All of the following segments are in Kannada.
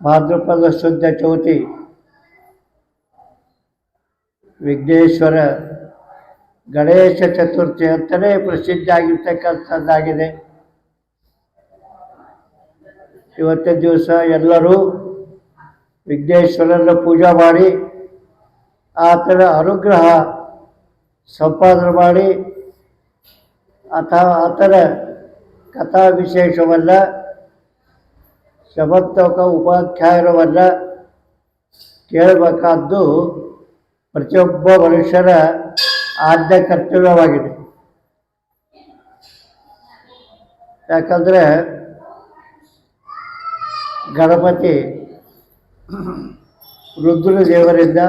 ಭಾದ್ರಪದ ಶುದ್ಧ ಚೌತಿ ವಿಘ್ನೇಶ್ವರ ಗಣೇಶ ಚತುರ್ಥಿ ಅಂತಲೇ ಪ್ರಸಿದ್ಧ ಆಗಿರ್ತಕ್ಕಂಥದ್ದಾಗಿದೆ ಇವತ್ತಿನ ದಿವಸ ಎಲ್ಲರೂ ವಿಘ್ನೇಶ್ವರನ ಪೂಜೆ ಮಾಡಿ, ಆತನ ಅನುಗ್ರಹ ಸಂಪಾದನೆ ಮಾಡಿ ಅಥವಾ ಆತನ ಕಥಾ ವಿಶೇಷವಲ್ಲ ಸಮರ್ಥಕ ಉಪಾಖ್ಯಾನವನ್ನ ಕೇಳಬೇಕಾದ್ದು ಪ್ರತಿಯೊಬ್ಬ ಮನುಷ್ಯರ ಆದ್ಯ ಕರ್ತವ್ಯವಾಗಿದೆ. ಯಾಕಂದರೆ ಗಣಪತಿ ರುದ್ರ ದೇವರಿಂದ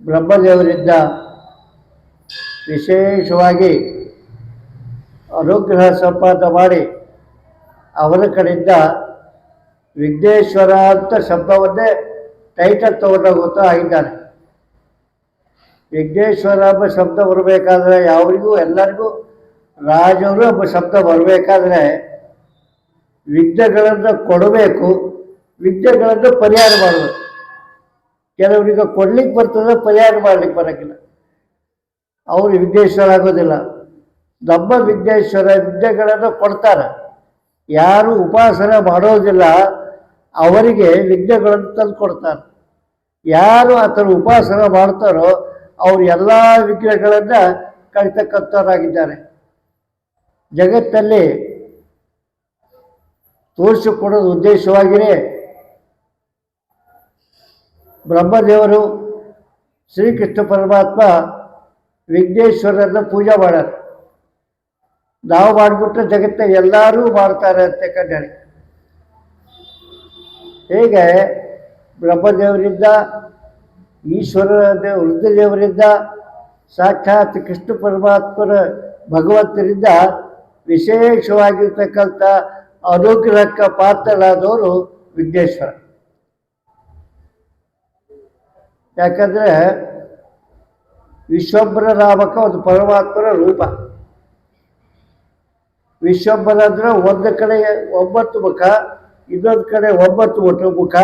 ಬ್ರಹ್ಮದೇವರಿಂದ ವಿಶೇಷವಾಗಿ ಅನುಗ್ರಹ ಸಂಪಾದನೆ ಮಾಡಿ ಕಡೆಯಿಂದ ವಿಘ್ನೇಶ್ವರ ಅಂತ ಶಬ್ದವನ್ನೇ ಟೈಟಲ್ ತಗೊಂಡೋಗುತ್ತಾ ಆಗಿದ್ದಾನೆ ವಿಘ್ನೇಶ್ವರ ಎಂಬ ಶಬ್ದ ಬರಬೇಕಾದ್ರೆ ಯಾವರಿಗೂ ಎಲ್ಲರಿಗೂ ರಾಜರು ಎಂಬ ಶಬ್ದ ಬರಬೇಕಾದ್ರೆ ವಿಘ್ನಗಳನ್ನು ಕೊಡಬೇಕು, ವಿಘ್ನಗಳನ್ನು ಪರಿಹಾರ ಮಾಡಬೇಕು. ಕೆಲವರಿಗೆ ಕೊಡ್ಲಿಕ್ಕೆ ಬರ್ತದೆ, ಪರಿಹಾರ ಮಾಡ್ಲಿಕ್ಕೆ ಬರೋಕ್ಕಿಲ್ಲ. ಅವರು ವಿಘ್ನೇಶ್ವರ ಆಗೋದಿಲ್ಲ. ನಮ್ಮ ವಿಘ್ನೇಶ್ವರ ವಿದ್ಯೆಗಳನ್ನು ಕೊಡ್ತಾರೆ. ಯಾರು ಉಪಾಸನೆ ಮಾಡೋದಿಲ್ಲ, ಅವರಿಗೆ ವಿಘ್ನಗಳನ್ನು ತಂದು ಕೊಡ್ತಾರೆ ಯಾರು ಆತನ ಉಪಾಸನೆ ಮಾಡ್ತಾರೋ, ಅವರು ಎಲ್ಲ ವಿಘ್ನಗಳನ್ನು ಕಳಿತಕ್ಕಂಥವರಾಗಿದ್ದಾರೆ ಜಗತ್ತಲ್ಲಿ ತೋರಿಸಿಕೊಡೋದು ಉದ್ದೇಶವಾಗಿಯೇ ಬ್ರಹ್ಮದೇವರು ಶ್ರೀಕೃಷ್ಣ ಪರಮಾತ್ಮ ವಿಘ್ನೇಶ್ವರನ ಪೂಜೆ ಮಾಡ್ಯಾರ. ನಾವು ಮಾಡಿಬಿಟ್ರೆ ಜಗತ್ತಿನ ಎಲ್ಲರೂ ಮಾಡ್ತಾರೆ ಅಂತ ಕಂಡು ಹೇಗೆ? ಬ್ರಹ್ಮದೇವರಿಂದ, ಈಶ್ವರ ದೇವ ದೇವರಿಂದ ಸಾಕ್ಷಾತ್ ಕೃಷ್ಣ ಪರಮಾತ್ಮರ ಭಗವಂತರಿಂದ ವಿಶೇಷವಾಗಿರ್ತಕ್ಕಂಥ ಅನುಗ್ರಹಕ್ಕೆ ಪಾತ್ರರಾದವರು ವಿಘ್ನೇಶ್ವರ. ಯಾಕಂದರೆ ವಿಶ್ವಂಬರ ನಾಮಕ ಒಂದು ಪರಮಾತ್ಮರ ರೂಪ. ವಿಶ್ವಂಬರ ಅಂದ್ರೆ ಒಂದು ಕಡೆ ಒಂಬತ್ತು ಮುಖ, ಇನ್ನೊಂದು ಕಡೆ ಒಂಬತ್ತು ಮುಖ ಮುಖ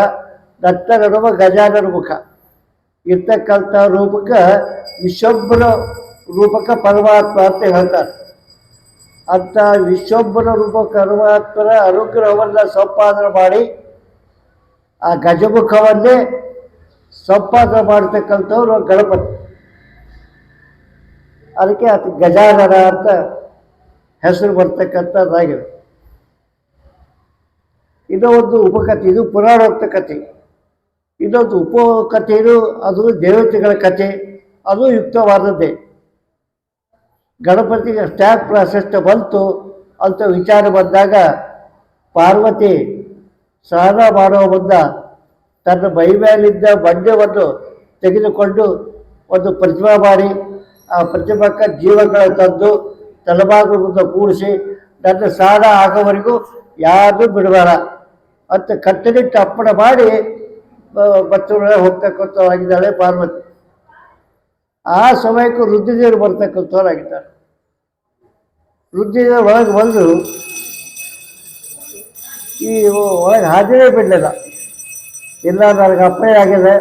ಗಜಾನರ ಗಜಾನನ ಮುಖ. ಇರ್ತಕ್ಕಂಥ ರೂಪಕ್ಕೆ ವಿಶ್ವಂಬರ ರೂಪಕ ಪರಮಾತ್ಮ ಅಂತ ಹೇಳ್ತಾರೆ. ಅಂತ ವಿಶ್ವಂಬರ ರೂಪ ಪರಮಾತ್ಮನ ಅನುಗ್ರಹವನ್ನು ಸಂಪಾದನೆ ಮಾಡಿ, ಆ ಗಜಮುಖವನ್ನೇ ಸಂಪಾದನೆ ಮಾಡ್ತಕ್ಕಂಥವ್ರು ಗಣಪತಿ. ಅದಕ್ಕೆ ಅದು ಗಜಾನನ ಅಂತ ಹೆಸರು ಬರ್ತಕ್ಕಂಥದ್ದಾಗಿದೆ ಇದು ಒಂದು ಉಪಕಥೆ, ಇದು ಪುರಾಣೋಕ್ತ ಕಥೆ. ಇದೊಂದು ಉಪಕಥೆಯು ಅದು ದೇವತೆಗಳ ಕಥೆ, ಅದು ಯುಕ್ತವಾದದ್ದೇ. ಗಣಪತಿಗೆ ಸ್ಟ್ಯಾಕ್ ಪ್ರಾಶಸ್ತ್ಯ ಬಂತು, ಅಂತ ವಿಚಾರ ಬಂದಾಗ ಪಾರ್ವತಿ ಸ್ನಾನ ಮಾಡುವ ಮುನ್ನ ತನ್ನ ಮೈ ಮೇಲಿದ್ದ ಬಂಡೆವನ್ನು ತೆಗೆದುಕೊಂಡು ಒಂದು ಪ್ರತಿಮಾ ಮಾಡಿ, ಆ ಪ್ರತಿಮಕ್ಕ ಜೀವಗಳನ್ನು ತಂದು ತಲೆಬಾಗಿಲು ಮುಂದೆ ಕೂಡಿಸಿ ನನ್ನ ಸಾಲ ಆಗೋವರೆಗೂ ಯಾರು ಬಿಡಬಾರ. ಅಂತ ಕತ್ತಲಿಟ್ಟು ಅಪ್ಪಣೆ ಮಾಡಿ ಬಚ್ಚೊಳಗೆ ಹೋಗ್ತಕ್ಕಂಥವಾಗಿದ್ದಾಳೆ ಪಾರ್ವತಿ. ಆ ಸಮಯಕ್ಕೂ ರುದ್ರದೇವರು ಬರ್ತಕ್ಕಂಥವ್ರಾಗಿದ್ದಾರೆ. ರುದ್ರದೇವರು ಒಳಗೆ ಬಂದು ಈ ಒಳಗೆ ಹಾಜರೇ ಬಿಡಲಿಲ್ಲ. ಇಲ್ಲ ನನಗೆ ಅಪ್ಪಣೆ ಆಗಿದೆ.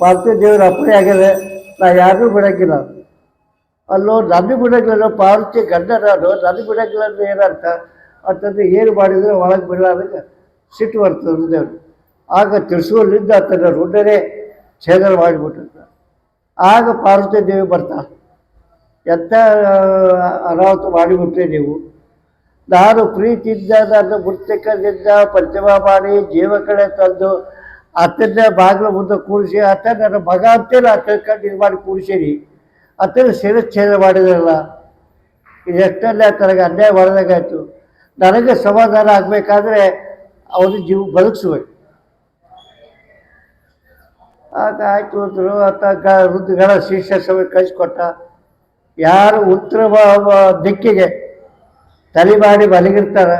ಪಾರ್ವತಿ ದೇವ್ರ ಅಪ್ಪಣೆ ಆಗಿದೆ. ನಾ ಯಾರನ್ನೂ ಬಿಡೋಕ್ಕಿಲ್ಲ ಅಲ್ಲೋ ನನಗೆ ಬಿಡಗಳನ್ನು ಪಾರ್ವತಿ ಗಂಡ ನಾನು ನನಗೆ ಬಿಡೋಕ್ಕಿಲ್ಲ ಏನಂತ ಅಂತಂದ್ರೆ ಏನು ಮಾಡಿದರೆ ಒಳಗೆ ಬಿಡಲಾರ್ದಂಗೆ ಸಿಟ್ಟು ಬರ್ತದೆ ಆಗ ತ್ರಿಶೂಲಿಂದ ಆತನ ರುಂಡನೇ ಛೇದನ ಮಾಡಿಬಿಟ್ಟಿರ್ತ ಆಗ ಪಾರ್ವತಿ ದೇವಿ ಬರ್ತಾ ಎಂತ ಅನಾಹುತ ಮಾಡಿಬಿಟ್ರೆ ನೀವು? ನಾನು ಪ್ರೀತಿಯಿಂದ ನನ್ನ ಮುರ್ತಕದಿಂದ ಪ್ರತಿಮಾ ಮಾಡಿ ಜೀವ ಕಡೆ ತಂದು ಆತನ ಬಾಗಿಲು ಮುಂದೆ ಕೂಡಿಸಿ ಅತ್ತ ನನ್ನ ಮಗ ಅಂತೇಳಿ ಆತನ ಕಂಡು ಇದು ಮಾಡಿ ಕೂಡಿಸಿರಿ ಆತನ ಶಿರಚ್ಛೇದ ಮಾಡಿದ್ರಲ್ಲ ಇದೆಷ್ಟಲ್ಲೇ ತನಗೆ ಅನ್ಯಾಯ ಮಾಡಿದಾಗಾಯ್ತು ನನಗೆ ಸಮಾಧಾನ ಆಗಬೇಕಾದ್ರೆ ಅವನು ಜೀವ ಬದುಕಿಸ್ಬೇಕು ಆಗ ಆಯ್ತು ಅಂದರು, ಆತ ಗ, ವೃದ್ಧಗಳ ಶಿಷ್ಯ ಸಭೆ ಕಳಿಸ್ಕೊಟ್ಟ. ಯಾರು ಉತ್ತರ ದಿಕ್ಕಿಗೆ ತಲೆ ಮಾಡಿ ಮಲಗಿರ್ತಾರೆ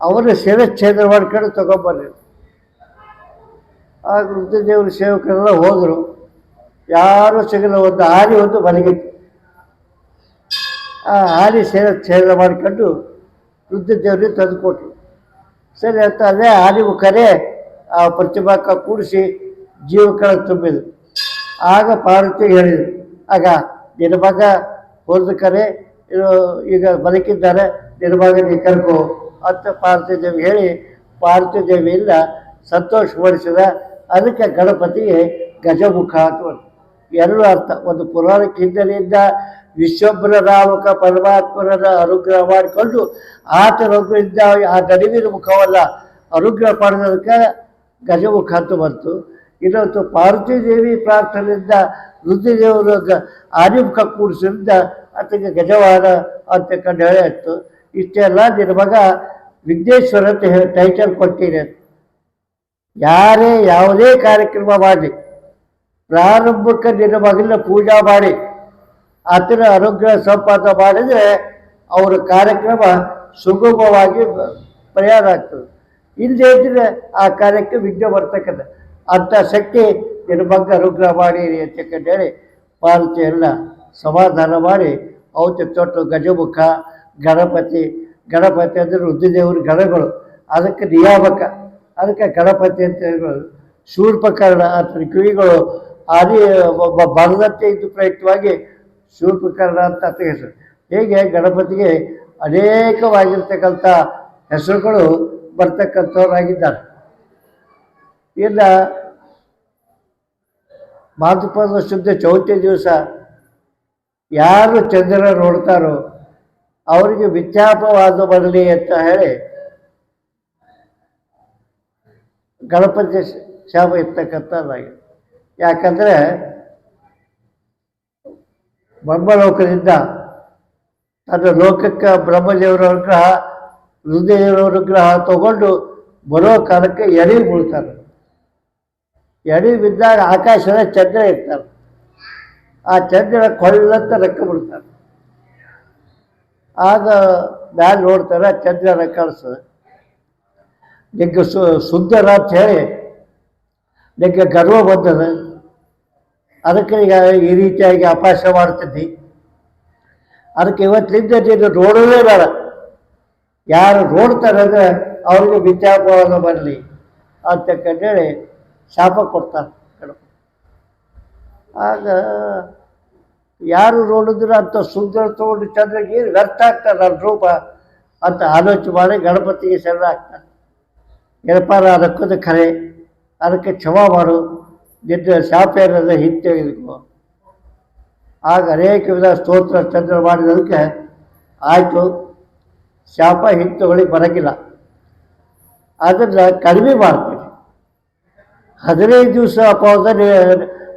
ಅವರು ಶಿರಚ್ಛೇದ ಮಾಡ್ಕೊಂಡು ತಗೊಂಬರ್ರಿ ಆಗ ವೃದ್ಧದೇವರು ಸೇವಕರೆಲ್ಲ ಹೋದರು. ಯಾರೂ ಸಿಗಲ್ಲ ಒಂದು ಆನೆ ಒಂದು ಮಲಗಿತ್ತು ಆ ಹಾಲಿ ಸೇರ ಸೇರ ಮಾಡ್ಕೊಂಡು ರುದ್ರದೇವ್ರಿಗೆ ತಂದು ಕೊಟ್ಟರು ಸರಿ ಅಂತ ಅದೇ ಆದಿಮುಖರೇ ಆ ಪ್ರತಿಭಾಕ ಕೂಡಿಸಿ ಜೀವಕಳ ತುಂಬಿದ್ರು. ಆಗ ಪಾರ್ವತಿ ಹೇಳಿದ್ರು, ಆಗ ಮಗ ಹೋದ ಕರೆ ಈಗ ಬದುಕಿದ್ದಾರೆ ನಿರ್ಭಾಗ ನೀ ಕರ್ಕೋ ಅಂತ ಪಾರ್ವತಿ ದೇವಿ ಹೇಳಿ, ಪಾರ್ವತಿ ದೇವಿಯಿಂದ ಸಂತೋಷಪಡಿಸಿದ ಅದಕ್ಕೆ ಗಣಪತಿಗೆ ಗಜಮುಖ ಅಂತ. ಎರಡು ಅರ್ಥ. ಒಂದು ಪುರಾಣಕ್ಕೆ ಹಿನ್ನೆಲೆಯಿಂದ ವಿಶ್ವಬ್ರ ನಾಮಕ ಪರಮಾತ್ಮರನ್ನ ಅನುಗ್ರಹ ಮಾಡಿಕೊಂಡು ಆತನ ಅನುಗ್ರಹದಿಂದ ಆ ನಡುವಿನ ಮುಖವಲ್ಲ ಅನುಗ್ರಹ ಪಡೆದಕ್ಕೆ ಗಜಮುಖ ಅಂತ ಬಂತು. ಇನ್ನೊಂದು ಪಾರ್ವತಿ ದೇವಿ ಪ್ರಾರ್ಥನೆಯಿಂದ ರುದ್ರದೇವರು ಆರ್ಯಮುಖ ಆದಿಮುಖ ಕೂಡಿಸಿದ್ರಿಂದ ಆತಗೆ ಗಜವಾದ ಅಂತ ಕಂಡು ಹೇಳಿತ್ತು ಇಷ್ಟೆಲ್ಲ ನಿನ್ನ ಮಗ ವಿಘ್ನೇಶ್ವರ ಅಂತ ಹೇಳಿ ಟೈಟಲ್ ಕೊಟ್ಟಿದೆ. ಯಾರೇ ಯಾವುದೇ ಕಾರ್ಯಕ್ರಮ ಮಾಡಲಿ. ಪ್ರಾರಂಭಕ್ಕೆ ನಿನ್ನ ಮಗನ ಪೂಜಾ ಮಾಡಿ. ಆತನ ಅನುಗ್ರಹ ಸಂಪಾದನೆ ಮಾಡಿದರೆ ಅವರ ಕಾರ್ಯಕ್ರಮ ಸುಗಮವಾಗಿ ಪ್ರಯಾಣ ಆಗ್ತದೆ. ಇಲ್ಲದೇ ಇದ್ದರೆ ಆ ಕಾರ್ಯಕ್ಕೆ ವಿಘ್ನ ಬರ್ತಕ್ಕಂಥ ಅಂಥ ಶಕ್ತಿ ನಿನ್ನ ಮಗ ಅನುಗ್ರಹ ಮಾಡಿರಿ ಅಂತಕ್ಕಂಥ ಹೇಳಿ ಪಾರ್ವತಿ ಎಲ್ಲ ಸಮಾಧಾನ ಮಾಡಿ ಅವತ್ತು ತೊಟ್ಟು ಗಜಮುಖ, ಗಣಪತಿ ಗಣಪತಿ ಅಂದರೆ ರುದ್ರದೇವರು ಗಣಗಳು, ಅದಕ್ಕೆ ನಿಯಾಮಕ, ಅದಕ್ಕೆ ಗಣಪತಿ ಅಂತ ಹೇಳೋದು ಶೂರ್ಪಕರ್ಣ, ಆತನ ಕಿವಿಗಳು ಆದಿ ಒಬ್ಬ ಬರದಂತೆ ಇದ್ದು ಪ್ರಯುಕ್ತವಾಗಿ ಶೂರ್ಪಕರ್ಣ ಅಂತ ಹೆಸರು. ಹೇಗೆ ಗಣಪತಿಗೆ ಅನೇಕವಾಗಿರ್ತಕ್ಕಂಥ ಹೆಸರುಗಳು ಬರ್ತಕ್ಕಂಥವರಾಗಿದ್ದಾರೆ. ಇಲ್ಲ ಮಾತೃಪದ ಶುದ್ಧ ಚೌತಿ ದಿವಸ ಯಾರು ಚಂದ್ರ ನೋಡ್ತಾರೋ ಅವರಿಗೆ ವಿದ್ಯಾಪವಾದ ಬರಲಿ ಅಂತ ಹೇಳಿ ಗಣಪತಿ ಶಾಪ ಇರ್ತಕ್ಕಂಥದ್ದಾಗಿದೆ ಯಾಕಂದರೆ ಬ್ರಹ್ಮಲೋಕದಿಂದ ತನ್ನ ಲೋಕಕ್ಕೆ ಬ್ರಹ್ಮದೇವರ ಅನುಗ್ರಹ ರುದ್ರದೇವರ ಅನುಗ್ರಹ ತಗೊಂಡು ಬರೋ ಕಾಲಕ್ಕೆ ಎಡೆ ಬೀಳ್ತಾರೆ. ಎಡೆ ಬಿದ್ದಾಗ ಆಕಾಶದ ಚಂದ್ರ ಇರ್ತಾರೆ. ಆ ಚಂದ್ರ ಕೊಳ್ಳಂತ ರೆಕ್ಕ ಬಿಡ್ತಾರೆ. ಆಗ ಮ್ಯಾಲೆ ನೋಡ್ತಾರೆ ಚಂದ್ರ ರೆಕ್ಕ ಕಾಣಿಸ್ತದೆ. ನಿಗ್ಗೆ ಸು, ಸುಂದರ ಅಂತ ಹೇಳಿ ನಿಗ್ಗೆ ಗರ್ವ ಬಂದದ ಅದಕ್ಕೆ ಈಗ ಈ ರೀತಿಯಾಗಿ ಅಪಾಶ ಮಾಡ್ತಿದ್ದಿ ಅದಕ್ಕೆ ಇವತ್ತಿನಿಂದ ನೀನು ನೋಡೋದೇ ಬೇಡ. ಯಾರು ನೋಡ್ತಾರೆ ಅಂದರೆ ಅವ್ರಿಗೆ ವಿದ್ಯಾಭವನ ಬರಲಿ ಅಂತಕ್ಕಂಥೇಳಿ ಶಾಪ ಕೊಡ್ತಾರೆ ಆಗ ಯಾರು ನೋಡಿದ್ರೆ ಅಂತ ಸುಂದರ ತಗೊಂಡು ಚಂದ್ರಗೆ ಏನು ವ್ಯರ್ಥ ಆಗ್ತಾರೆ ನನ್ನ ರೂಪ ಅಂತ ಆಲೋಚನೆ ಮಾಡಿ ಗಣಪತಿಗೆ ಶರಣ ಆಗ್ತಾರೆ ಅದಕ್ಕೊಂದು ಕರೆ. ಅದಕ್ಕೆ ಕ್ಷಮ ಮಾಡು. ನಿನ್ನ ಶಾಪ ಏನದ ಹಿಂತೆಗೆದುಕೋ ಆಗ ಅನೇಕ ವಿಧ ಸ್ತೋತ್ರ ಚಂದ್ರ ಮಾಡಿದದಕ್ಕೆ ಆಯಿತು. ಶಾಪ ಹಿಂತುಗಳಿಗೆ ಬರೋಕ್ಕಿಲ್ಲ ಅದನ್ನು ಕಡಿಮೆ ಮಾಡ್ತೀವಿ ಹದಿನೈದು ದಿವಸ ಅಪವಾದ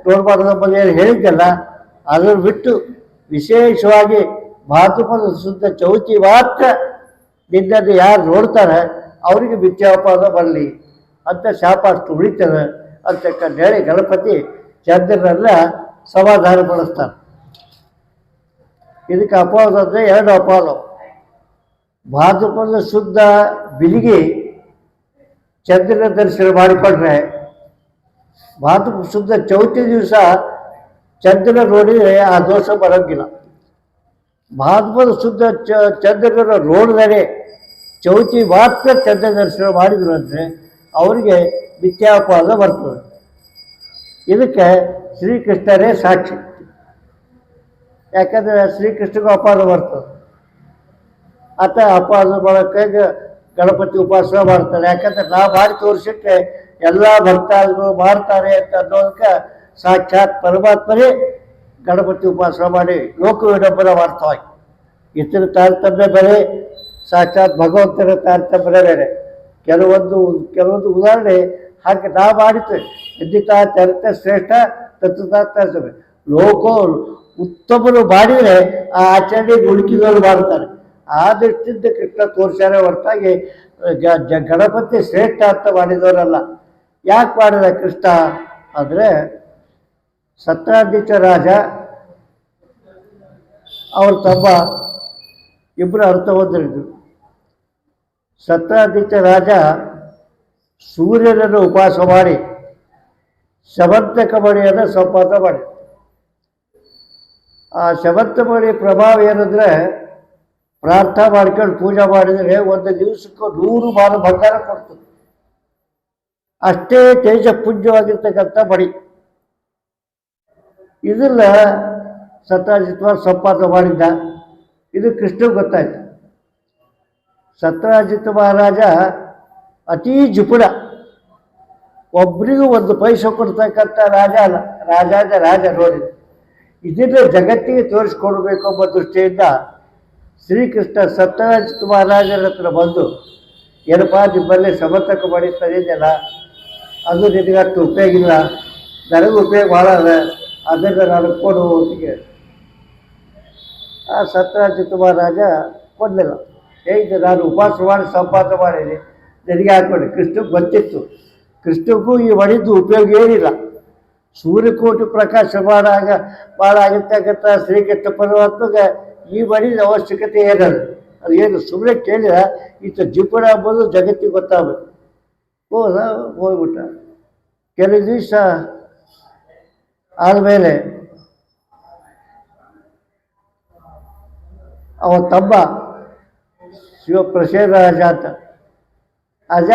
ನೋಡ್ಬಾರ್ದು ಏನು ಹೇಳಿದ್ದಲ್ಲ, ಅದನ್ನು ಬಿಟ್ಟು ವಿಶೇಷವಾಗಿ ಮಾತುಪದ ಶುದ್ಧ ಚೌತಿ ಮಾತ್ರ ನಿನ್ನನ್ನು ಯಾರು ನೋಡ್ತಾರೆ, ಅವರಿಗೆ ಮಿಥ್ಯಾಪಾದ ಬರಲಿ ಅಂತ ಶಾಪ ಅಷ್ಟು ಉಳಿತದೆ. ಅಂತಕ್ಕಂತ ಹೇಳಿ ಗಣಪತಿ ಚಂದ್ರನೆಲ್ಲ ಸಮಾಧಾನ ಪಡಿಸ್ತಾರೆ ಇದಕ್ಕೆ ಅಪವಾದ ಅಂದರೆ ಎರಡು ಅಪವಾದ ಭಾದ್ರಪದ ಶುದ್ಧ ಬಿಲಿಗಿ ಚಂದ್ರನ ದರ್ಶನ ಮಾಡಿಕೊಂಡ್ರೆ ಭಾದ್ರ ಶುದ್ಧ ಚೌತಿ ದಿವಸ ಚಂದ್ರನ ನೋಡಿದರೆ ಆ ದೋಷ ಬರೋಂಗಿಲ್ಲ. ಭಾದ್ರಪದ ಶುದ್ಧ ಚ ಚಂದ್ರನ ನೋಡಿದರೆ ಚೌತಿ ಮಾತ್ರ ಚಂದ್ರ ದರ್ಶನ ಮಾಡಿದ್ರು ಅಂದರೆ ಅವರಿಗೆ ಮಿಥ್ಯಾಪವಾದ ಬರ್ತದೆ. ಇದಕ್ಕೆ ಶ್ರೀಕೃಷ್ಣರೇ ಸಾಕ್ಷಿ. ಯಾಕಂದರೆ ಶ್ರೀಕೃಷ್ಣಗೂ ಅಪಾದ ಬರ್ತದೆ. ಆತ ಅಪಾದ ಮಾಡೋಕ್ಕೆ ಗಣಪತಿ ಉಪಾಸನೆ ಮಾಡ್ತಾರೆ. ಯಾಕಂದ್ರೆ ನಾ ಮಾಡಿ ತೋರಿಸಿಟ್ಟೆ ಎಲ್ಲ ಭಕ್ತಾದಿಗಳು ಮಾಡ್ತಾರೆ ಅಂತ ಅನ್ನೋದಕ್ಕೆ ಸಾಕ್ಷಾತ್ ಪರಮಾತ್ಮನೇ ಗಣಪತಿ ಉಪಾಸನೆ ಮಾಡಿ ಲೋಕ ವಿಡಂಬನ ಮಾಡ್ತಾವೆ ಇತರ ತಾರತಮ್ಯ ಬೇರೆ, ಸಾಕ್ಷಾತ್ ಭಗವಂತನ ತಾರತಮ್ಯ ಬೇರೆ. ಕೆಲವೊಂದು ಕೆಲವೊಂದು ಉದಾಹರಣೆ ಹಾಗೆ ನಾ ಮಾಡಿತ್ತು ಎದ್ದಿತ ಚರಿತ ಶ್ರೇಷ್ಠ ತತ್ವತಾತ್ಮ ಲೋಕೋ ಉತ್ತಮರು ಮಾಡಿದರೆ ಆ ಆಚರಣೆ ಉಳುಕಿದವರು ಮಾಡ್ತಾರೆ ಆ ದೃಷ್ಟಿಯಿಂದ ಕೃಷ್ಣ ತೋರ್ಸ್ಯಾರ ಹೊರತಾಗಿ ಗಣಪತಿ ಶ್ರೇಷ್ಠ ಅಂತ ಮಾಡಿದವರಲ್ಲ. ಯಾಕೆ ಮಾಡಿದ ಕೃಷ್ಣ ಅಂದರೆ, ಸತ್ರಾಧೀಶ ರಾಜ ಅವ್ರ ತಮ್ಮ ಇಬ್ಬರು ಅರ್ಥವಂತರಿದ್ರು ಸತ್ರಾಧೀಶ ರಾಜ ಸೂರ್ಯನನ್ನು ಉಪವಾಸ ಮಾಡಿ ಶಮಂತಕ ಮಣಿಯನ್ನು ಸಂಪಾದನೆ ಮಾಡಿ. ಆ ಶಬಂತ ಮಣಿ ಪ್ರಭಾವ ಏನಂದರೆ ಪ್ರಾರ್ಥನೆ ಮಾಡ್ಕೊಂಡು ಪೂಜೆ ಮಾಡಿದರೆ ಒಂದು ದಿವಸಕ್ಕೆ ನೂರು ಬಾರ ಬಂಗಾರ ಕೊಡ್ತದೆ ಅಷ್ಟೇ ತೇಜ ಪುಂಜವಾಗಿರ್ತಕ್ಕಂಥ ಬಡಿ ಇದನ್ನ ಸತ್ರಾಜಿತ್ವ ಸಂಪಾದನೆ ಮಾಡಿದ್ದ. ಇದು ಕೃಷ್ಣ ಗೊತ್ತಾಯ್ತು. ಸತ್ರಾಜಿತ್ ಮಹಾರಾಜ ಅತೀ ಜುಪುಡ ಒಬ್ಬರಿಗೂ ಒಂದು ಪೈಸೆ ಕೊಡ್ತಕ್ಕಂಥ ರಾಜ ಅಲ್ಲ, ರಾಜಾದ ರಾಜ ನೋಡಿ. ಇದನ್ನು ಜಗತ್ತಿಗೆ ತೋರಿಸ್ಕೊಡ್ಬೇಕು ಎಂಬ ದೃಷ್ಟಿಯಿಂದ ಶ್ರೀಕೃಷ್ಣ ಸತ್ಯರಾಜಿತ್ ಮಹಾರಾಜರ ಹತ್ರ ಬಂದು, ಏನಪ್ಪ ನಿಮ್ಮಲ್ಲಿ ಸಮರ್ಥಕ ಮಾಡಿ ಅದು ನಿನಗಷ್ಟು ಉಪಯೋಗ ಇಲ್ಲ. ನನಗೂ ಉಪಯೋಗ ಭಾಳ ಅದ. ಅದನ್ನು ನಾನು ಕೊಡು ಕೇಳಿ. ಆ ಸತ್ಯರಾಜಿತ್ ಮಹಾರಾಜ ಕೊಡಲಿಲ್ಲ. ಹೇಳಿದೆ ನಾನು ಉಪವಾಸ ಮಾಡಿ ಸಂಪಾದನೆ ಮಾಡೀನಿ ನನಗೆ ಹಾಕೊಂಡೆ ಕೃಷ್ಣಕ್ಕೆ ಗೊತ್ತಿತ್ತು. ಕೃಷ್ಣಕ್ಕೂ ಈ ಹೊಡೆದು ಉಪಯೋಗ ಏನಿಲ್ಲ. ಸೂರ್ಯಕೋಟಿ ಪ್ರಕಾಶ ಮಾಡಾಗ, ಮಾಡಾಗಿರ್ತಕ್ಕಂಥ ಶ್ರೀಕೃಷ್ಣ ಪರಮಾತ್ಮಗೆ ಈ ಮಡಿದ ಅವಶ್ಯಕತೆ ಏನದು? ಅದು ಏನು ಸುಮ್ಮನೆ ಕೇಳಿದ ಈತ ಜಿಪುಣ ಅಂಬೋದು ಜಗತ್ತಿಗೆ ಗೊತ್ತಾಗಬೇಕು. ಹೋದ ಹೋಗ್ಬಿಟ್ಟ. ಕೆಲವು ದಿವಸ ಆದಮೇಲೆ ಅವ ತಮ್ಮ ಶಿವಪ್ರಸೇನ ರಾಜ ಅಂತ ಅಜ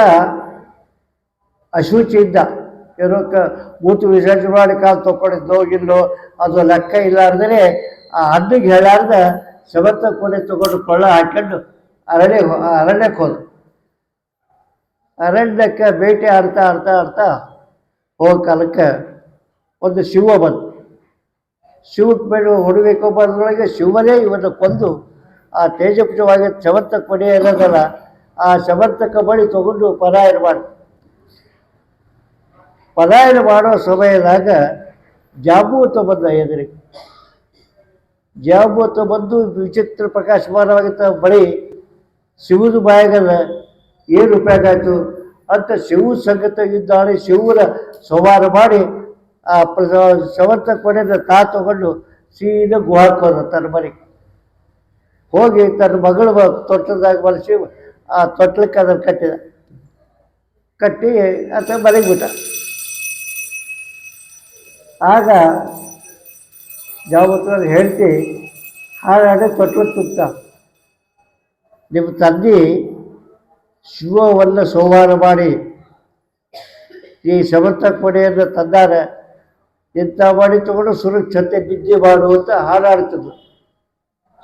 ಅಶುಚಿ ಇದ್ದ. ಏನೋ ಕ ಮೂತು ವಿಸರ್ಜನೆ ಮಾಡಿ ಕಾಲು ತಗೊಂಡಿದ್ದೋ ಇಲ್ಲೋ ಅದು ಲೆಕ್ಕ ಇಲ್ಲ ಅಂದರೆ ಆ ಹಣ್ಣಿಗೆ ಹೇಳಾರ್ದ ಶಬತ್ತ ಕೊನೆ ತಗೊಂಡು ಕೊಳ್ಳ ಹಾಕೊಂಡು ಅರಣ್ಯ ಅರಣ್ಯಕ್ಕೆ ಹೋದ. ಅರಣ್ಯಕ್ಕೆ ಬೇಟೆ ಆಡ್ತಾ ಆಡ್ತಾ ಆಡ್ತಾ ಹೋಗೋ ಕಾಲಕ್ಕೆ ಒಂದು ಶಿವ ಬಂತು ಶಿವಕ್ಕೆ ಬೇಡ ಹೊಡಬೇಕು ಬಂದ್ರೊಳಗೆ ಶಿವನೇ ಇವನ್ನ ಕೊಂದು ಆ ತೇಜಪುಜವಾಗಿ ಸಮರ್ಥಕ ಬಡಿ ಇರೋದಲ್ಲ, ಆ ಸಮರ್ಥಕ ಬಳಿ ತಗೊಂಡು ಪಲಾಯನ ಮಾಡಿ. ಪಲಾಯನ ಮಾಡೋ ಸಮಯದಾಗ ಜಾಂಬೂತ ಬಂದ ಎದುರಿಗೆ ಜಾಂಬೂತ ಬಂದು ವಿಚಿತ್ರ ಪ್ರಕಾಶಮಾನವಾಗಿದ್ದ ಬಳಿ ಶಿವದ ಬಾಯಗಲ್ಲ, ಏನು ಉಪಯೋಗ ಆಯಿತು ಅಂತ ಶಿವ ಸಂಗತ ಇದ್ದಾಳೆ ಶಿವನ ಸೋಮಾರ ಮಾಡಿ ಆ ಪ್ರ ಸಮರ್ಥ ಕೊನೆಯ ತಾ ತಗೊಂಡು ಸೀದಾ ಗುಹಾಕೋದ ತನ್ನ ಮನೆಗೆ ಹೋಗಿ ತನ್ನ ಮಗಳು ತೊಟ್ಟದಾಗ ಬಳಸಿ, ಆ ತೊಟ್ಲಕ್ಕೆ ಅದನ್ನು ಕಟ್ಟಿದ. ಕಟ್ಟಿ ಆತ ಮನೆಗೆ ಬಿಟ್ಟ. ಆಗ ಜಾವತ್ರ ಹೇಳ್ತಿ ಹಾಗಾದ್ರೆ ತೊಟ್ಲು ತುತ್ತ ನಿಮ್ಮ ತಂದೆ ಶಿವವನ್ನು ಸಂಹಾರ ಮಾಡಿ ಈ ಸಮರ್ಥ ಕೊಡೆಯನ್ನು ತಂದಾರೆ. ಇಂಥ ಮಾಡಿ ತಗೊಂಡು ಸುರಕ್ಷತೆ ನಿದ್ದೆ ಮಾಡು ಅಂತ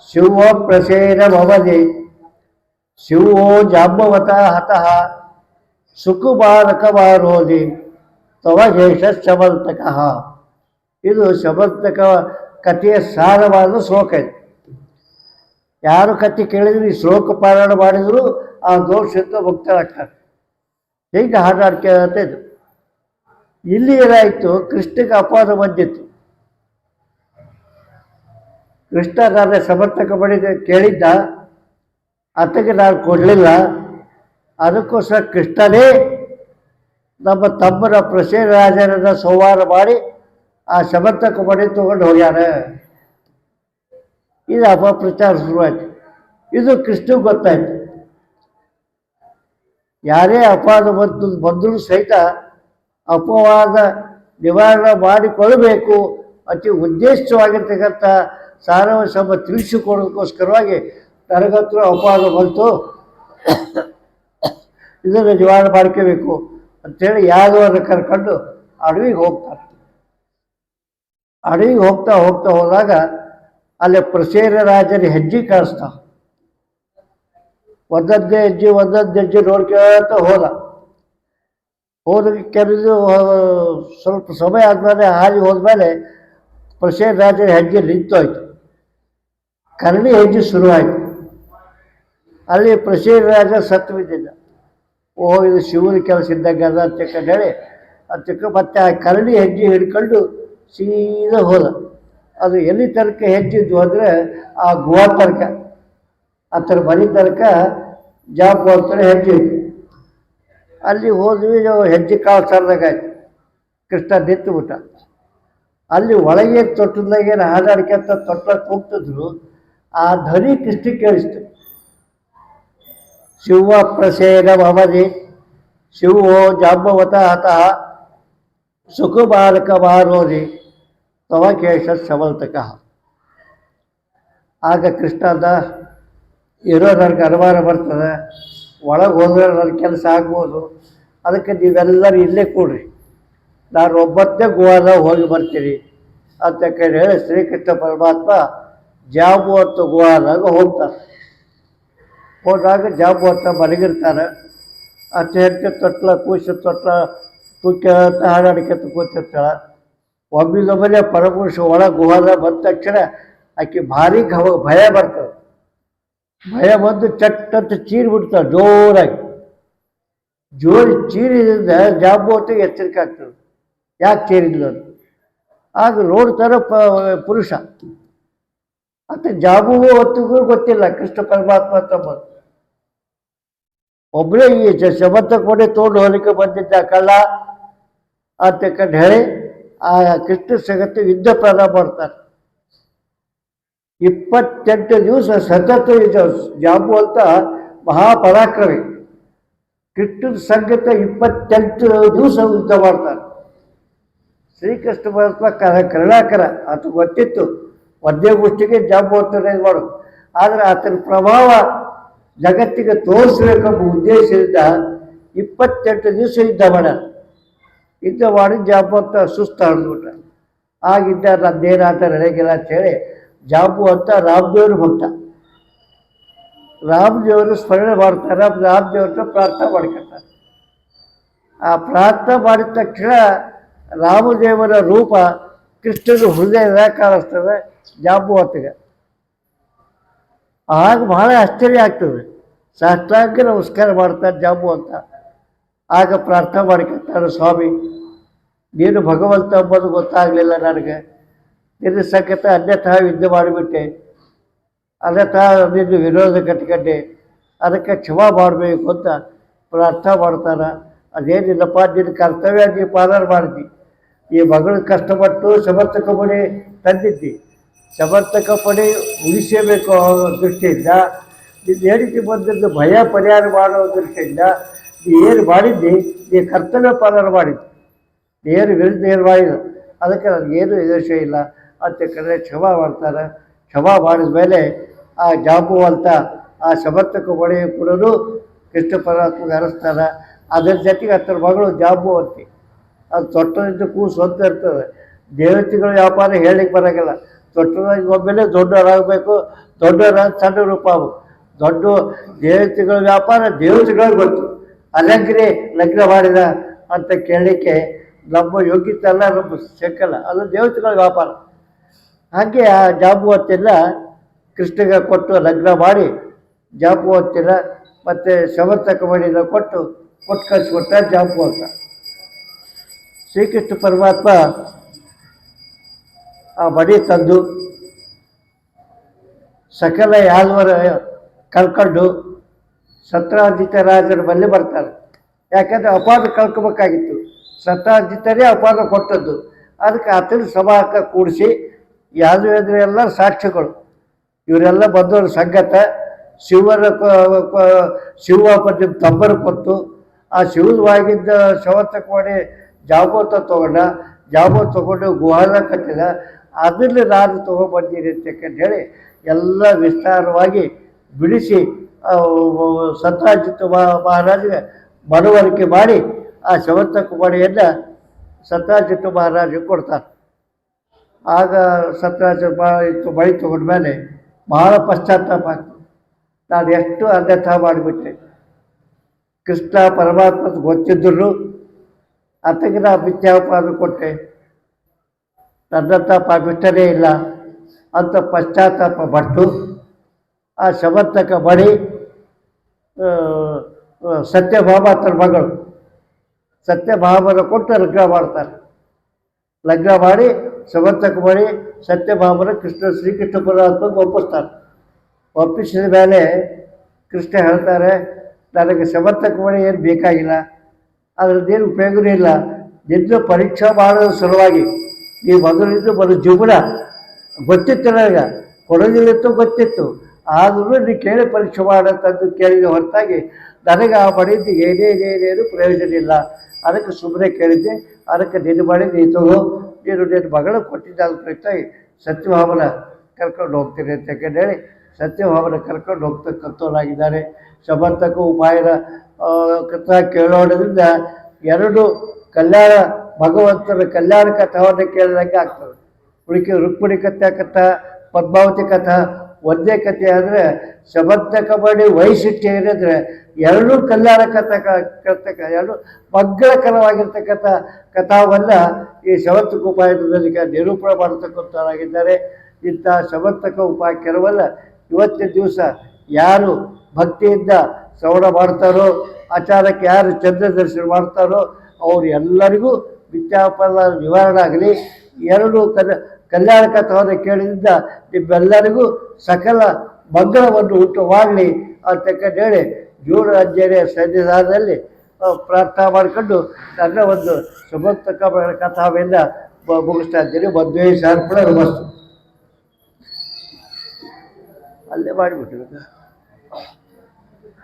ಹಾಡಾಡ್ತಿದ್ರು ಶಿವ ಜಾಂಬವತ ಹತಃ ಸುಕುಮಾರಕವಾರೋದಿ ತವ ಜೇಷ ಶಮರ್ತಕ ಇದು ಶಮರ್ತಕ ಕಥೆಯ ಸಾರವಾದ ಶ್ಲೋಕ ಇದು. ಯಾರು ಕಥೆ ಕೇಳಿದ್ರು, ಈ ಶ್ಲೋಕ ಪಾರಾಯಣ ಮಾಡಿದ್ರು, ಆ ದೋಷದಿಂದ ಮುಕ್ತರಾಗ್ತಾರೆ. ಹೀಗೆ ಹಾಡಾಡ್ಕೆ ಇದು. ಇಲ್ಲಿ ಏನಾಯಿತು ಕೃಷ್ಣಗೆ ಅಪಾರ ಬಂದಿತ್ತು. ಕೃಷ್ಣ ನನ್ನ ಸಮರ್ಥಕ ಬಡಿದ ಕೇಳಿದ್ದ ಆತಗೆ ನಾನು ಕೊಡಲಿಲ್ಲ. ಅದಕ್ಕೋಸ್ಕರ ಕೃಷ್ಣನೇ ನಮ್ಮ ತಮ್ಮನ ಪ್ರಸೇನರಾಜರನ್ನ ಸಂಹಾರ ಮಾಡಿ ಆ ಸಮರ್ಥಕ ಬಡಿ ತಗೊಂಡು ಹೋಗ್ಯಾರ ಇದು ಅಪಪ್ರಚಾರ ಶುರುವಾಯ್ತು. ಇದು ಕೃಷ್ಣ ಗೊತ್ತಾಯ್ತು. ಯಾರೇ ಅಪವಾದ ಬಂತು, ಬಂದರೂ ಸಹಿತ ಅಪವಾದ ನಿವಾರಣೆ ಮಾಡಿಕೊಳ್ಳಬೇಕು. ಅತಿ ಉದ್ದೇಶವಾಗಿರ್ತಕ್ಕಂಥ ಸಾರಾಂಶ ತಿಳಿಸಿಕೊಡೋದಕ್ಕೋಸ್ಕರವಾಗಿ ನನಗಂತೂ ಅಪವಾದ ಬಂತು. ಇದನ್ನು ನಿವಾರಣೆ ಮಾಡ್ಕೋಬೇಕು ಅಂಥೇಳಿ ಯಾದವನ್ನು ಕರ್ಕೊಂಡು ಅಡವಿಗೆ ಹೋಗ್ತಾರೆ. ಅಡವಿಗೆ ಹೋಗ್ತಾ ಹೋಗ್ತಾ ಹೋದಾಗ ಅಲ್ಲಿ ಪ್ರಸೇರ ರಾಜನ ಹೆಜ್ಜೆ ಕಳಿಸ್ತಾ ಒಂದದ್ದೇ ಹೆಜ್ಜೆ, ಒಂದೊಂದು ಹೆಜ್ಜೆ ನೋಡ್ಕೊಳ್ತ ಹೋದ. ಹೋದ ಕರೆದು ಸ್ವಲ್ಪ ಸಮಯ ಆದಮೇಲೆ ಹಾದಿ ಹೋದ್ಮೇಲೆ ಪ್ರಸೇರ ರಾಜನ ಹೆಜ್ಜೆ ನಿಂತೋಯ್ತು. ಕರಡಿ ಹೆಜ್ಜೆ ಶುರುವಾಯಿತು. ಅಲ್ಲಿ ರಾಜ ಸತ್ತು ಬಿದ್ದಿದ್ದ ಓ, ಇದು ಶಿವನ ಕೆಲಸ ಇದ್ದಾಗ ಅದ ಅಂತ ಹೇಳಿ ಅದು ತಿಳ್ಕೊಂಡು ಮತ್ತೆ ಆ ಕರಡಿ ಹೆಜ್ಜೆ ಹಿಡ್ಕೊಂಡು ಸೀದಾ ಹೋದ. ಅದು ಎಲ್ಲಿ ತನಕ ಹೆಜ್ಜಿದ್ದು ಅಂದರೆ ಆ ಗೋವಾ ತನಕ. ಅದರ ಮನೆ ತನಕ ಜಾಬ್ ಹೋಗ್ತಾರೆ ಹೆಜ್ಜೆ ಅಲ್ಲಿ ಹೋದ್ವಿ, ನಾವು ಹೆಜ್ಜೆ ಕಾಲು ಸರ್ದಾಗಾಯ್ತು ಕೃಷ್ಣ ನಿಂತು ಬಿಟ್ಟ ಅಲ್ಲಿ ಒಳಗೆ ತೊಟ್ಟದಾಗೇನು ಹಾಡಾಡ್ಕೊಂತ ತೊಟ್ಟಕ್ಕೆ ಹೋಗ್ತಿದ್ರು. ಆ ಧ್ವನಿ ಕೃಷ್ಣ ಕೇಳಿಸ್ತು. ಶಿವ ಪ್ರಸೇದ ಭವದಿ, ಶಿವೋ ಜಾಂಬವತ ಹತಃ ಸುಖಬಾಲಕ ಮಾರೋದಿ ತವ ಕೇಶ ಸವಲ್ತಕ ಆಗ ಕೃಷ್ಣ ಅಂದ, ಇರೋ ನನಗೆ ಅನುಮಾನ ಬರ್ತದೆ, ಒಳಗೆ ಹೋದ್ರೆ ನನ್ನ ಕೆಲಸ ಆಗ್ಬೋದು, ಅದಕ್ಕೆ ನೀವೆಲ್ಲರೂ ಇಲ್ಲೇ ಕೂಡ್ರಿ. ನಾನು ಒಬ್ಬತ್ತೇ ಗೋವಾದ ಹೋಗಿ ಬರ್ತೀರಿ ಅಂತ ಕೇಳಿ ಹೇಳಿ ಶ್ರೀಕೃಷ್ಣ ಪರಮಾತ್ಮ ಜಾಬು ಅಂತ ಗೋವಾದಾಗ ಹೋಗ್ತಾರೆ. ಹೋದಾಗ ಜಾಬ್ ಅಂತ ಮಲಗಿರ್ತಾರೆ. ಅತಿ ಹೆಚ್ಚು ತೊಟ್ಲ ಕೂಸು ತೊಟ್ಲ ತುಕ್ಕೆ ಅಂತ ಹಾಡಾಡ್ಕೊಂತ ಕೂತಿರ್ತಾಳೆ ಒಮ್ಮಿದೊಮ್ಮೆ ಪರಪುರುಷ ಒಳಗೆ ಗುಹಾದ ಬಂದ ತಕ್ಷಣ ಆಕೆ ಭಾರಿ ಘವ ಭಯ ಬರ್ತದೆ. ಭಯ ಬಂದು ಚಟ್ ಅಂತ ಚೀರಿ ಬಿಡ್ತಾಳೆ ಜೋರಾಗಿ. ಜೋರಿ ಚೀರಿದಿಂದ ಜಾಬ್ ಹೊತ್ತಿಗೆ ಎಚ್ಚರಿಕೆ ಆಗ್ತದೆ. ಯಾಕೆ ಚೀರಿದ್ಲು ಅಂತ. ಆಗ ನೋಡ್ತಾರೆ ಪ ಪುರುಷ. ಮತ್ತು ಜಾಬುವು ಹೊತ್ತಿಗೂ ಗೊತ್ತಿಲ್ಲ, ಕೃಷ್ಣ ಪರಮಾತ್ಮ ಅಂತ ಬಂದು. ಒಬ್ಬರೇ ಈ ಶಮಂತ ಕೊಡೆ ತೋಡು ಹೋಲಿಕೆ ಬಂದಿದ್ದ ಕಳ್ಳ ಅಂತ ಕಂಡು ಹೇಳಿ, ಆ ಕೃಷ್ಣ ಸಗತ್ತು ಯುದ್ಧ ಪ್ರಾರಂಭ ಮಾಡ್ತಾರೆ. ಇಪ್ಪತ್ತೆಂಟು ದಿವಸ ಸತತ ಯುದ್ಧ ಜಾಬು ಅಂತ ಮಹಾಪರಾಕ್ರಮಿ. ಕೃಷ್ಣನ ಸಂಗತ ಇಪ್ಪತ್ತೆಂಟು ದಿವಸ ಯುದ್ಧ ಮಾಡ್ತಾರೆ. ಶ್ರೀಕೃಷ್ಣ ಪರಮಾತ್ಮ ಕರ ಕರುಣಾಕರ ಆತ ಗೊತ್ತಿತ್ತು. ಒಂದೇ ಮುಷ್ಟಿಗೆ ಜಾಬು ಅಂತ ಇದು ಮಾಡು ಆದರೆ ಆತನ ಪ್ರಭಾವ ಜಗತ್ತಿಗೆ ತೋರಿಸ್ಬೇಕೆಂಬ ಉದ್ದೇಶದಿಂದ ಇಪ್ಪತ್ತೆಂಟು ದಿವಸ ಯುದ್ಧ ಮಾಡ್ಯಾರ ಯುದ್ಧ ಮಾಡಿ ಜಾಬು ಅಂತ ಸುಸ್ತು ಹರಿದ್ಬಿಟ್ಟ ಆಗಿದ್ದ ನಂದೇನಾಟ ನಡೆಗಿಲ್ಲ ಅಂತೇಳಿ ಜಾಬು ಅಂತ ರಾಮದೇವ್ರ ಭಕ್ತ ರಾಮದೇವರು ಸ್ಮರಣೆ ಮಾಡ್ತಾರೆ ರಾಮದೇವ್ರನ್ನ ಪ್ರಾರ್ಥನೆ ಮಾಡ್ಕೊತಾರೆ ಆ ಪ್ರಾರ್ಥನೆ ಮಾಡಿದ ತಕ್ಷಣ ರಾಮದೇವರ ರೂಪ ಕೃಷ್ಣನ ಹೃದಯದ ಕಾಣಿಸ್ತದೆ ಜಾಬು ಹೊತ್ತಿಗೆ. ಆಗ ಬಹಳ ಆಶ್ಚರ್ಯ ಆಗ್ತದೆ. ಸಾಷ್ಟಾಂಗ ನಮಸ್ಕಾರ ಮಾಡ್ತಾರೆ ಜಾಬು ಅಂತ. ಆಗ ಪ್ರಾರ್ಥನೆ ಮಾಡ್ಕೊತಾರೆ ಸ್ವಾಮಿ, ನೀನು ಭಗವಂತ ಒಬ್ಬದು ಗೊತ್ತಾಗಲಿಲ್ಲ ನನಗೆ. ನಿನ್ನ ಸಂಗತ ಅನ್ಯಥ ಯುದ್ಧ ಮಾಡಿಬಿಟ್ಟೆ. ಅನ್ಯಥ ನಿನ್ನ ವಿರೋಧ ಕಟ್ಕೊಂಡೆ ಅದಕ್ಕೆ ಕ್ಷಮ ಮಾಡಬೇಕು ಅಂತ ಪ್ರಾರ್ಥನೆ ಮಾಡ್ತಾರೆ ಅದೇನಿಲ್ಲಪ್ಪ ನಿನ್ನ ಕರ್ತವ್ಯ ನೀವು ಪಾಲನೆ ಮಾಡಿದ್ದಿ. ಈ ಮಗಳು ಕಷ್ಟಪಟ್ಟು ಸಮರ್ಥಕ ಪಡೆ ತಂದಿದ್ದಿ. ಸಮರ್ಥಕ ಪಡೆ ಉಳಿಸಬೇಕು ಅನ್ನೋ ದೃಷ್ಟಿಯಿಂದ ನಿನ್ನ ಹೇಳಿಕೆ ಬಂದದ್ದು ಭಯ ಪರಿಹಾರ ಮಾಡೋ ದೃಷ್ಟಿಯಿಂದ ಏನು ಮಾಡಿದ್ದಿ? ನೀ ಕರ್ತವ್ಯ ಪಾಲನೆ ಮಾಡಿದ್ದು. ಏನು ವಿರುದ್ಧ ಏನು ಮಾಡಿದ್ರು ಅದಕ್ಕೆ ನನಗೇನು ದೋಷ ಇಲ್ಲ. ಅಂತ ಕಡೆ ಕ್ಷಮಾ ಮಾಡ್ತಾರೆ. ಕ್ಷಮಾ ಮಾಡಿದ ಮೇಲೆ ಆ ಜಾಬು ಅಂತ ಆ ಸಮರ್ಥಕ ಒಡೆಯ ಕೂಡ ಕೃಷ್ಣ ಪರಮಾತ್ಮಗೆ ಹರಿಸ್ತಾರೆ. ಅದರ ಜೊತೆಗೆ ಹತ್ತರ ಮಗಳು ಜಾಬು ಅಂತಿ. ಅದು ತೊಟ್ಟದಿಂದ ಕೂಸು ಅಂತ ಇರ್ತದೆ. ದೇವತೆಗಳ ವ್ಯಾಪಾರ ಹೇಳಿಕ್ಕೆ ಬರೋಂಗಿಲ್ಲ. ತೊಟ್ಟದಾಗ ಒಮ್ಮೆಲೆ ದೊಡ್ಡವರಾಗಬೇಕು, ದೊಡ್ಡವರಾಗ ಸಣ್ಣ ರೂಪ ದೊಡ್ಡ ದೇವತೆಗಳ ವ್ಯಾಪಾರ ದೇವತೆಗಳಿಗೆ ಗೊತ್ತು. ಅಲಂಕ್ರಿ ಲಗ್ನ ಮಾಡಿದ ಅಂತ ಕೇಳಲಿಕ್ಕೆ ನಮ್ಮ ಯೋಗ್ಯತೆ ಅಲ್ಲ ನಮ್ಮ ಸಿಕ್ಕಲ್ಲ ಅದು ದೇವತೆಗಳ ವ್ಯಾಪಾರ. ಹಾಗೆ ಆ ಜಾಬು ಹೊತ್ತಿಲ್ಲ ಕೃಷ್ಣಗೆ ಕೊಟ್ಟು ಲಗ್ನ ಮಾಡಿ ಜಾಬು ಹೊತ್ತಿನ ಮತ್ತು ಶವರ್ತಕ ಮಾಡಿದ ಕೊಟ್ಟು ಕೊಟ್ಟು ಕಳಿಸ್ಕೊಟ್ಟ ಜಾಬು ಅಂತ ಶ್ರೀಕೃಷ್ಣ ಪರಮಾತ್ಮ ಆ ಮಡಿ ತಂದು ಸಕಲ ಯಾದವರ ಕಳ್ಕೊಂಡು ಸತ್ರಾಜಿತ ರಾಜರ ಬಳಿ ಬರ್ತಾರೆ. ಯಾಕಂದ್ರೆ ಅಪಾದ ಕಳ್ಕೊಬೇಕಾಗಿತ್ತು. ಸತ್ರಾಜಿತರೇ ಅಪಾದ ಕೊಟ್ಟದ್ದು. ಅದಕ್ಕೆ ಆತನ ಸಭಾಕ ಕೂಡಿಸಿ ಯಾದವ ಎಲ್ಲ ಸಾಕ್ಷಿಗಳು. ಇವರೆಲ್ಲ ಬಂದವರ ಸಂಗತ ಶಿವರ ಶಿವಪ್ಪ ನಿಮ್ಮ ತಬ್ಬರು ಕೊಟ್ಟು ಆ ಶಿವವಾಗಿದ್ದ ಶವತ್ತ ಮಾಡಿ ಜಾಬೋತ ತಗೊಂಡ ಜಾಬೋ ತೊಗೊಂಡು ಗುಹಾಲ ಕಟ್ಟಿದ ಅದರಲ್ಲಿ ನಾನು ತೊಗೊಬಂದೀನಿ ಅಂತಕ್ಕಂತ ಹೇಳಿ ಎಲ್ಲ ವಿಸ್ತಾರವಾಗಿ ಬಿಡಿಸಿ ಸತ್ರಾಜಿತ್ ಮಹಾ- ಮಹಾರಾಜಗೆ ಮನವರಿಕೆ ಮಾಡಿ ಆ ಶವಂತ ಕುಮಾರಿಯನ್ನು ಸತ್ರಾಜಿತ್ ಮಹಾರಾಜಿಗೆ ಕೊಡ್ತಾರೆ. ಆಗ ಸತ್ರಾಜ ಇತ್ತು ಬಳಿ ತಗೊಂಡ್ಮೇಲೆ ಬಹಳ ಪಶ್ಚಾತ್ತಾಪ ಆಗ್ತದೆ ನಾನು ಎಷ್ಟು ಅನ್ಯಥ ಮಾಡಿಬಿಟ್ಟೆ. ಕೃಷ್ಣ ಪರಮಾತ್ಮ ಗೊತ್ತಿದ್ದರು ಆತಗೆ ನಾ ಮಿಥ್ಯಾಪಾದ ಕೊಟ್ಟೆ. ನನ್ನಂಥ ಪಾಪಿಷ್ಟನೇ ಇಲ್ಲ. ಅಂತ ಪಶ್ಚಾತ್ತಾಪ ಪಟ್ಟು ಆ ಸಮರ್ಥಕ ಮಾಡಿ ಸತ್ಯಭಾಮ ತನ್ನ ಮಗಳು. ಸತ್ಯಭಾಮನ ಕೊಟ್ಟು ಲಗ್ನ ಮಾಡ್ತಾರೆ. ಲಗ್ನ ಮಾಡಿ ಸಮರ್ಥಕ ಮಾಡಿ ಸತ್ಯಭಾಮನ ಕೃಷ್ಣ, ಶ್ರೀಕೃಷ್ಣ ಅಂತ ಒಪ್ಪಿಸ್ತಾರೆ. ಒಪ್ಪಿಸಿದ ಮೇಲೆ ಕೃಷ್ಣ ಹೇಳ್ತಾರೆ, ನನಗೆ ಸಮರ್ಥಕ ಮಾಡಿ ಏನು ಬೇಕಾಗಿಲ್ಲ. ಅದರದ್ದೇನು ಉಪಯೋಗವೂ ಇಲ್ಲ. ನಿನ್ನ ಪರೀಕ್ಷೆ ಮಾಡೋದ್ರ ಸಲುವಾಗಿ ನೀವು ಮೊದಲಿದ್ದು ಬರೋ ಜೀವನ ಗೊತ್ತಿತ್ತು ನನಗೆ. ಕೊಡೋದಿಲ್ಲಿತ್ತು ಗೊತ್ತಿತ್ತು. ಆದರೂ ನೀವು ಕೇಳಿ ಪರೀಕ್ಷೆ ಮಾಡೋಂಥದ್ದು ಕೇಳಿದ ಹೊರತಾಗಿ ನನಗೆ ಆ ಮಾಡಿದ್ದು ಏನೇನೇನೇನು ಪ್ರಯೋಜನ ಇಲ್ಲ. ಅದಕ್ಕೆ ಸುಮ್ಮನೆ ಕೇಳಿದ್ದೆ. ಅದಕ್ಕೆ ನಿನ್ನ ಮಾಡಿ ನೀನು ತಗೋ. ನೀನು ನಿನ್ನ ಮಗಳು ಕೊಟ್ಟಿದ್ದ ಪ್ರಯುಕ್ತ ಸತ್ಯಭಾವನ ಕರ್ಕೊಂಡು ಹೋಗ್ತೀನಿ ಅಂತ ಹೇಳಿ ಸತ್ಯಭಾವನ ಕರ್ಕೊಂಡು ಹೋಗ್ತಕ್ಕಂಥವರಾಗಿದ್ದಾರೆ ಸಮರ್ಥಕ ಉಪಾಯನ ಕಥಾ ಕೇಳೋದ್ರಿಂದ ಎರಡು ಕಲ್ಯಾಣ, ಭಗವಂತನ ಕಲ್ಯಾಣ ಕಥಾವನ್ನು ಕೇಳಿದಂಗೆ ಆಗ್ತದೆ. ಉಳಿಕೆ ರುಕ್ಮಿಣಿ ಕಥೆ ಕಥಾ, ಪದ್ಮಾವತಿ ಕಥಾ, ಒಂದೇ ಕಥೆ ಆದರೆ ಶಬದ್ಧ ಮಾಡಿ ವೈಶಿಷ್ಟ್ಯ ಏನಂದರೆ ಎರಡೂ ಕಲ್ಯಾಣ ಕಥಾ ಕರ್ತಕ ಎರಡು ಮಗ್ಗಳಕರವಾಗಿರ್ತಕ್ಕಂಥ ಕಥಾವನ್ನು ಈ ಸಮರ್ಥಕ ಉಪಾಯದಲ್ಲಿ ನಿರೂಪಣೆ ಮಾಡತಕ್ಕಂಥವರಾಗಿದ್ದಾರೆ. ಇಂಥ ಶಬತ್ತಕ ಉಪಾಯ ಕೆಲವಲ್ಲ. ಇವತ್ತಿನ ದಿವಸ ಯಾರು ಭಕ್ತಿಯಿಂದ ಶ್ರವಣ ಮಾಡ್ತಾರೋ, ಆಚಾರಕ್ಕೆ ಯಾರು ಚಂದ್ರದರ್ಶನ ಮಾಡ್ತಾರೋ, ಅವರು ಎಲ್ಲರಿಗೂ ವಿದ್ಯಾಪದ ನಿವಾರಣೆ ಆಗಲಿ. ಎರಡು ಕಲ್ ಕಲ್ಯಾಣ ಕಥವನ್ನು ಕೇಳಿದ್ದ ನಿಮ್ಮೆಲ್ಲರಿಗೂ ಸಕಲ ಮಂಗಳವನ್ನು ಹುಟ್ಟು ಮಾಡಲಿ ಅಂತಕ್ಕಂಥ ಹೇಳಿ ಜೂನ್ ಅಂಜನೆಯ ಸನ್ನಿಧಾನದಲ್ಲಿ ಪ್ರಾರ್ಥನೆ ಮಾಡಿಕೊಂಡು ನನ್ನ ಒಂದು ಸಮರ್ಥಕ ಕಥಾವಿಂದ ಮುಗಿಸ್ತಾ ಇದ್ದೀನಿ. ಮದುವೆ ಶಾರ್ಪಣ ನಮಸ್ತು. ಅಲ್ಲೇ ಮಾಡಿಬಿಟ್ಟು